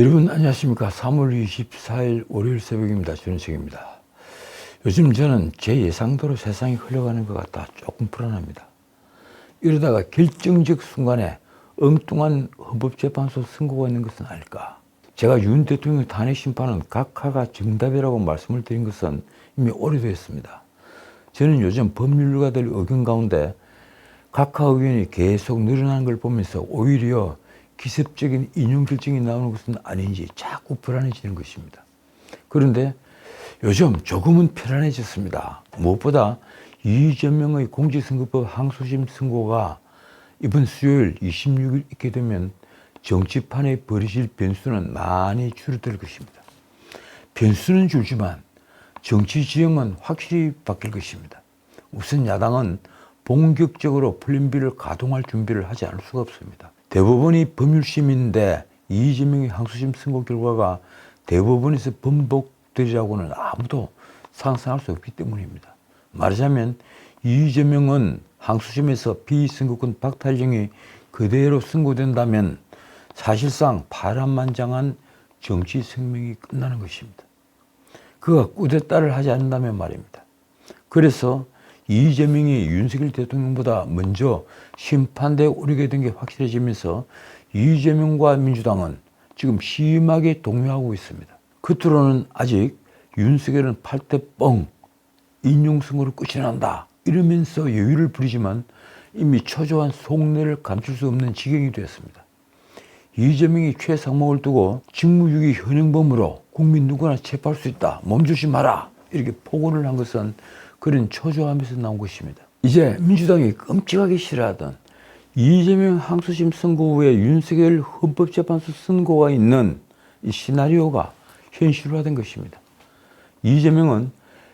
여러분 안녕하십니까? 3월 24일 월요일 새벽입니다. 준석입니다. 요즘 저는 제 예상대로 세상이 흘러가는 것 같다. 조금 불안합니다. 이러다가 결정적 순간에 엉뚱한 헌법재판소 선고가 있는 것은 아닐까? 제가 윤 대통령 탄핵 심판은 각하가 정답이라고 말씀을 드린 것은 이미 오래됐습니다. 저는 요즘 법률가들 의견 가운데 각하 의견이 계속 늘어나는 걸 보면서 오히려 기습적인 인용 결정이 나오는 것은 아닌지 자꾸 불안해지는 것입니다. 그런데 요즘 조금은 편안해졌습니다. 무엇보다 이재명의 공직선거법 항소심 선고가 이번 수요일 26일 있게 되면 정치판에 벌어질 변수는 많이 줄어들 것입니다. 변수는 줄지만 정치 지형은 확실히 바뀔 것입니다. 우선 야당은 본격적으로 플랜비를 가동할 준비를 하지 않을 수가 없습니다. 대법원이 법률심인데 이재명의 항소심 선고 결과가 대법원에서 번복되리라고는 아무도 상상할 수 없기 때문입니다. 말하자면 이재명은 항소심에서 비선거권 박탈령이 그대로 선고된다면 사실상 파란만장한 정치 생명이 끝나는 것입니다. 그가 꾸대따를 하지 않는다면 말입니다. 그래서 이재명이 윤석열 대통령보다 먼저 심판대에 오르게 된 게 확실해지면서 이재명과 민주당은 지금 심하게 동요하고 있습니다. 끝으로는 아직 윤석열은 8대 뻥 인용선거로 끝이 난다 이러면서 여유를 부리지만 이미 초조한 속내를 감출 수 없는 지경이 되었습니다. 이재명이 최상목을 두고 직무유기 현행범으로 국민 누구나 체포할 수 있다. 몸조심하라. 이렇게 포고를 한 것은 그런 초조함에서 나온 것입니다. 이제 민주당이 끔찍하게 싫어하던 이재명 항소심 선고 후에 윤석열 헌법재판소 선고가 있는 이 시나리오가 현실화된 것입니다. 이재명은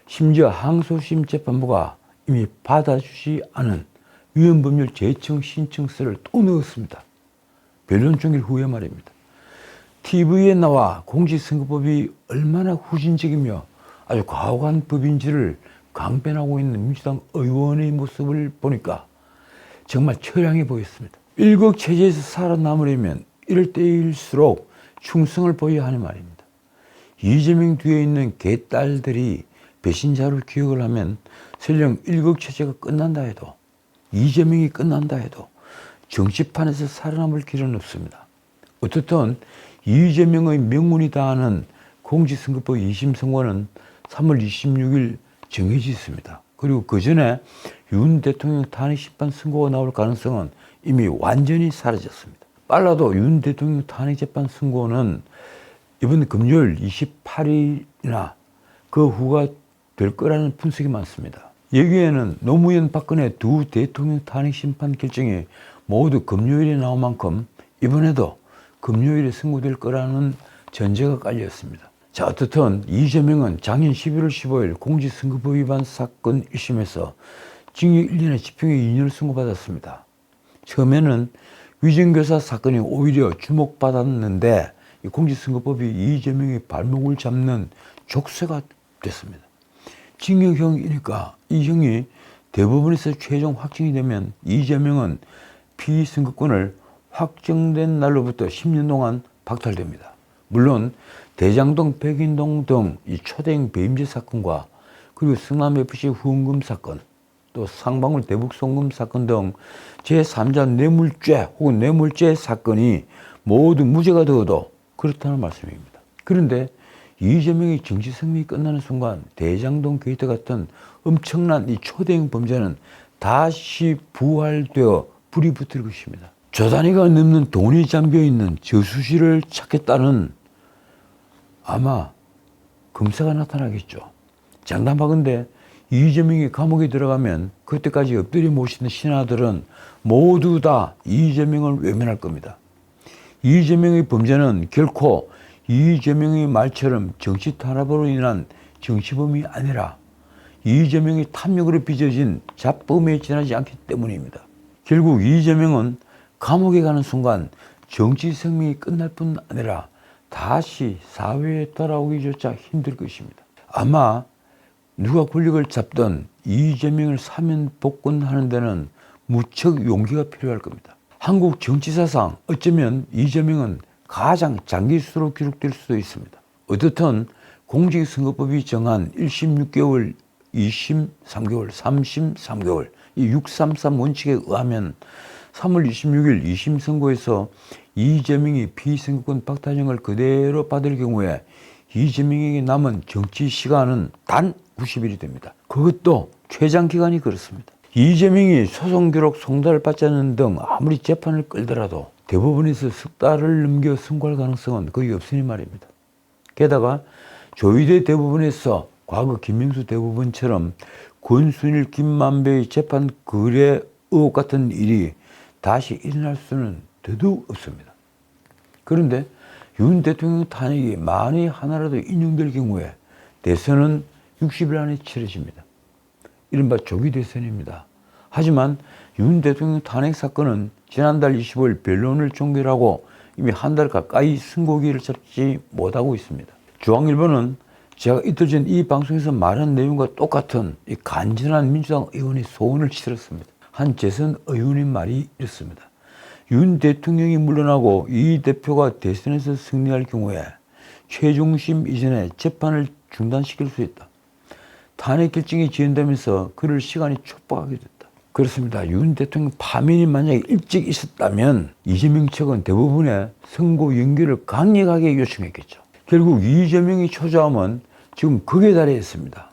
심지어 항소심 재판부가 이미 받아주지 않은 위헌법률 재청 신청서를 또 넣었습니다. 변론 중일 후에 말입니다. TV에 나와 공직선거법이 얼마나 후진적이며 아주 과혹한 법인지를 강변하고 있는 민주당 의원의 모습을 보니까 정말 처량해 보였습니다. 일국 체제에서 살아남으려면 이럴 때일수록 충성을 보여야 하는 말입니다. 이재명 뒤에 있는 개딸들이 배신자를 기억을 하면 설령 일국 체제가 끝난다 해도 이재명이 끝난다 해도 정치판에서 살아남을 길은 없습니다. 어떻든 이재명의 명운이 다하는 공직선거법 2심 선고는 3월 26일 정해져 있습니다. 그리고 그 전에 윤 대통령 탄핵 심판 선고가 나올 가능성은 이미 완전히 사라졌습니다. 빨라도 윤 대통령 탄핵 재판 선고는 이번 금요일 28일이나 그 후가 될 거라는 분석이 많습니다. 여기에는 노무현 박근혜 두 대통령 탄핵 심판 결정이 모두 금요일에 나온 만큼 이번에도 금요일에 선고될 거라는 전제가 깔렸습니다. 자, 어떻든 이재명은 작년 11월 15일 공직선거법 위반 사건 1심에서 징역 1년에 집행유예 2년을 선고받았습니다. 처음에는 위정교사 사건이 오히려 주목받았는데 이 공직선거법이 이재명의 발목을 잡는 족쇄가 됐습니다. 징역형이니까 이 형이 대법원에서 최종 확정이 되면 이재명은 피선거권을 확정된 날로부터 10년 동안 박탈됩니다. 물론 대장동, 백인동 등 이 초대형 배임죄 사건과 그리고 성남FC 후원금 사건, 또 상방울 대북 송금 사건 등 제3자 뇌물죄 혹은 뇌물죄 사건이 모두 무죄가 되어도 그렇다는 말씀입니다. 그런데 이재명의 정치 생명이 끝나는 순간 대장동 게이트 같은 엄청난 이 초대형 범죄는 다시 부활되어 불이 붙을 것입니다. 조 단위가 넘는 돈이 잠겨 있는 저수지를 찾겠다는 아마 검사가 나타나겠죠. 장담하건대 이재명이 감옥에 들어가면 그때까지 엎드려 모시는 신하들은 모두 다 이재명을 외면할 겁니다. 이재명의 범죄는 결코 이재명의 말처럼 정치 탄압으로 인한 정치범이 아니라 이재명의 탐욕으로 빚어진 잡범에 지나지 않기 때문입니다. 결국 이재명은 감옥에 가는 순간 정치 생명이 끝날 뿐 아니라 다시 사회에 돌아오기조차 힘들 것입니다. 아마 누가 권력을 잡던 이재명을 사면 복권하는 데는 무척 용기가 필요할 겁니다. 한국 정치사상 어쩌면 이재명은 가장 장기 수로 기록될 수도 있습니다. 어떻든 공직선거법이 정한 1심 6개월, 2심 3개월, 3심 3개월 이 633 원칙에 의하면 3월 26일 2심 선고에서 이재명이 피선거권 박탈형을 그대로 받을 경우에 이재명에게 남은 정치 시간은 단 90일이 됩니다. 그것도 최장 기간이 그렇습니다. 이재명이 소송 기록 송달을 받지 않는 등 아무리 재판을 끌더라도 대법원에서 석 달을 넘겨 선고할 가능성은 거의 없으니 말입니다. 게다가 조희대 대법원에서 과거 김명수 대법원처럼 권순일 김만배의 재판 거래 의혹 같은 일이 다시 일어날 수는 더더욱 없습니다. 그런데 윤 대통령 탄핵이 만에 하나라도 인용될 경우에 대선은 60일 안에 치러집니다. 이른바 조기 대선입니다. 하지만 윤 대통령 탄핵 사건은 지난달 25일 변론을 종결하고 이미 한 달 가까이 선고기를 잡지 못하고 있습니다. 중앙일보는 제가 이틀 전 이 방송에서 말한 내용과 똑같은 이 간절한 민주당 의원의 소원을 실었습니다. 한 재선 의원의 말이 이렇습니다. 윤 대통령이 물러나고 이 대표가 대선에서 승리할 경우에 최종심 이전에 재판을 중단시킬 수 있다. 탄핵 결정이 지연되면서 그럴 시간이 촉박하게 됐다. 그렇습니다. 윤 대통령 파면이 만약에 일찍 있었다면 이재명 측은 대부분의 선고 연기를 강력하게 요청했겠죠. 결국 이재명이 초조함은 지금 극에 달해 있습니다.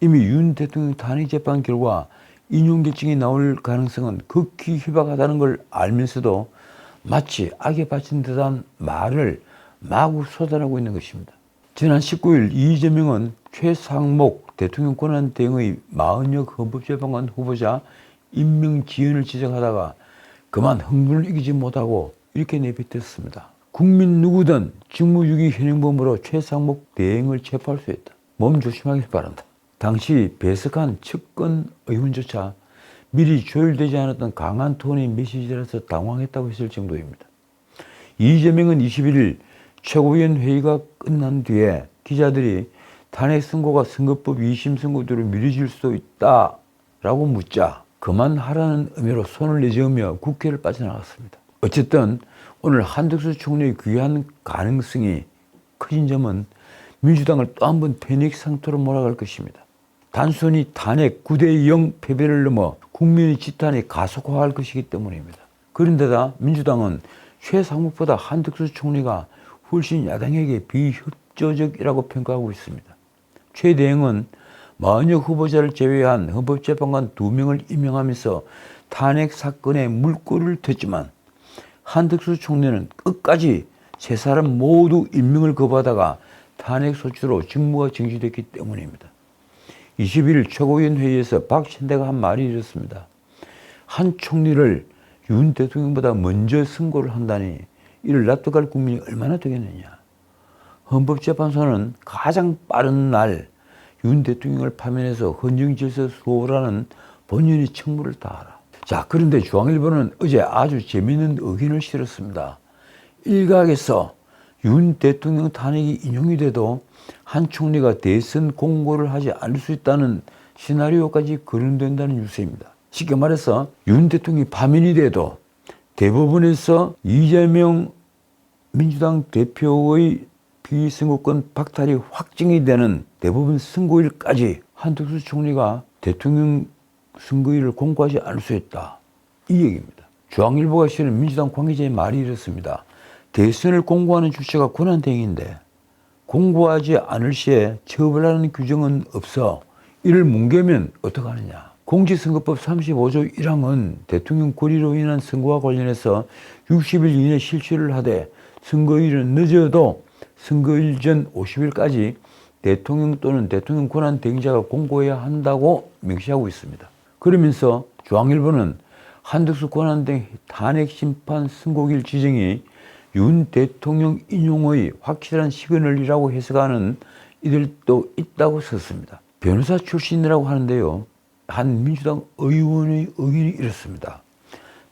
이미 윤 대통령 탄핵 재판 결과 인용 결정이 나올 가능성은 극히 희박하다는 걸 알면서도 마치 악에 바친 듯한 말을 마구 쏟아내고 있는 것입니다. 지난 19일 이재명은 최상목 대통령 권한 대행의 마흔역 헌법재판관 후보자 임명 지연을 지적하다가 그만 흥분을 이기지 못하고 이렇게 내뱉었습니다. 국민 누구든 직무유기 현행범으로 최상목 대행을 체포할 수 있다. 몸 조심하길 바란다. 당시 배석한 측근 의원조차 미리 조율되지 않았던 강한 톤의 메시지라서 당황했다고 했을 정도입니다. 이재명은 21일 최고위원 회의가 끝난 뒤에 기자들이 탄핵 선고가 선거법 2심 선고대로 미뤄질 수도 있다라고 묻자 그만하라는 의미로 손을 내저으며 국회를 빠져나갔습니다. 어쨌든 오늘 한덕수 총리의 귀한 가능성이 커진 점은 민주당을 또 한 번 패닉 상태로 몰아갈 것입니다. 단순히 탄핵 9대 0 패배를 넘어 국민의 지탄이 가속화할 것이기 때문입니다. 그런데다 민주당은 최상목보다 한덕수 총리가 훨씬 야당에게 비협조적이라고 평가하고 있습니다. 최 대행은 마흔역 후보자를 제외한 헌법재판관 두 명을 임명하면서 탄핵 사건에 물꼬를 텄지만 한덕수 총리는 끝까지 세 사람 모두 임명을 거부하다가 탄핵 소추로 직무가 정지됐기 때문입니다. 21일 최고위원 회의에서 박신대가 한 말이 이렇습니다. 한 총리를 윤 대통령보다 먼저 선고를 한다니 이를 납득할 국민이 얼마나 되겠느냐. 헌법재판소는 가장 빠른 날 윤 대통령을 파면해서 헌정질서 수호라는 본연의 책무를 다하라. 자, 그런데 중앙일보는 어제 아주 재미있는 의견을 실었습니다. 일각에서 윤 대통령 탄핵이 인용이 돼도 한 총리가 대선 공고를 하지 않을 수 있다는 시나리오까지 거론된다는 뉴스입니다. 쉽게 말해서 윤 대통령이 파면이 돼도 대법원에서 이재명 민주당 대표의 비선거권 박탈이 확정이 되는 대법원 선고일까지 한덕수 총리가 대통령 선거일을 공고하지 않을 수 있다. 이 얘기입니다. 중앙일보가 실은 민주당 관계자의 말이 이렇습니다. 대선을 공고하는 주체가 권한대행인데 공고하지 않을 시에 처벌 하는 규정은 없어 이를 뭉개면 어떡하느냐. 공직선거법 35조 1항은 대통령 권리로 인한 선거와 관련해서 60일 이내 실시를 하되 선거일은 늦어도 선거일 전 50일까지 대통령 또는 대통령 권한 대행자가 공고해야 한다고 명시하고 있습니다. 그러면서 중앙일보는 한덕수 권한대행 탄핵 심판 선고일 지정이 윤 대통령 인용의 확실한 시그널이라고 해석하는 이들도 있다고 썼습니다. 변호사 출신이라고 하는데요. 한 민주당 의원의 의견이 이렇습니다.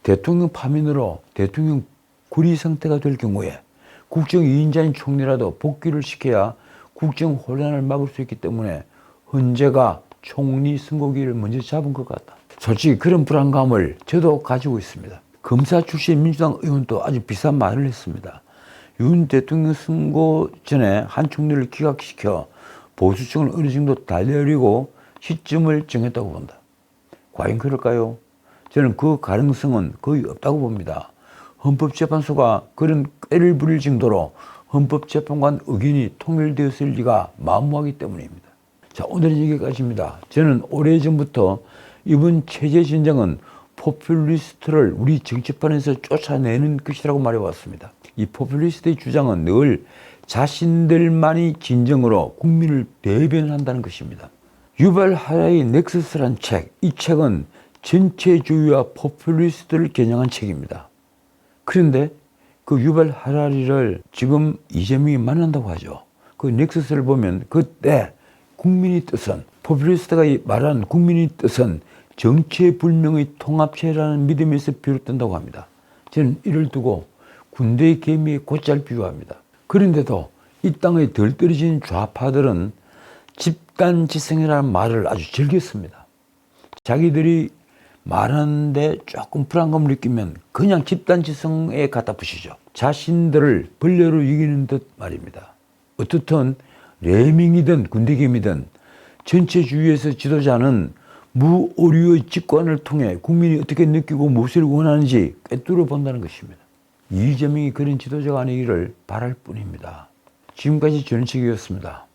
대통령 파면으로 대통령 구리 상태가 될 경우에 국정 2인자인 총리라도 복귀를 시켜야 국정 혼란을 막을 수 있기 때문에 헌재가 총리 선고기를 먼저 잡은 것 같다. 솔직히 그런 불안감을 저도 가지고 있습니다. 검사 출신 민주당 의원도 아주 비싼 말을 했습니다. 윤 대통령 선거 전에 한 총리를 기각시켜 보수층을 어느 정도 달래려고 시점을 정했다고 본다. 과연 그럴까요? 저는 그 가능성은 거의 없다고 봅니다. 헌법재판소가 그런 꾀를 부릴 정도로 헌법재판관 의견이 통일되었을 리가 만무하기 때문입니다. 자, 오늘은 여기까지입니다. 저는 오래전부터 이번 체제 진정은 포퓰리스트를 우리 정치판에서 쫓아내는 것이라고 말해왔습니다. 이 포퓰리스트의 주장은 늘 자신들만이 진정으로 국민을 대변한다는 것입니다. 유발 하라의 넥서스란 책, 이 책은 전체주의와 포퓰리스트를 겨냥한 책입니다. 그런데 그 유발 하라리를 지금 이재명이 만난다고 하죠. 그 넥서스를 보면 그때 국민의 뜻은 포퓰리스트가 말하는 국민의 뜻은 정체불명의 통합체라는 믿음에서 비롯된다고 합니다. 저는 이를 두고 군대의 개미에 곧잘 비유합니다. 그런데도 이 땅에 덜 떨어진 좌파들은 집단지성이라는 말을 아주 즐겼습니다. 자기들이 말하는데 조금 불안감을 느끼면 그냥 집단지성에 갖다 붙이죠. 자신들을 벌레로 이기는 듯 말입니다. 어떻든 레밍이든 군대개미든 전체주의에서 지도자는 무오류의 직관을 통해 국민이 어떻게 느끼고 무엇을 원하는지 꿰뚫어 본다는 것입니다. 이재명이 그런 지도자가 아니기를 바랄 뿐입니다. 지금까지 전책이었습니다.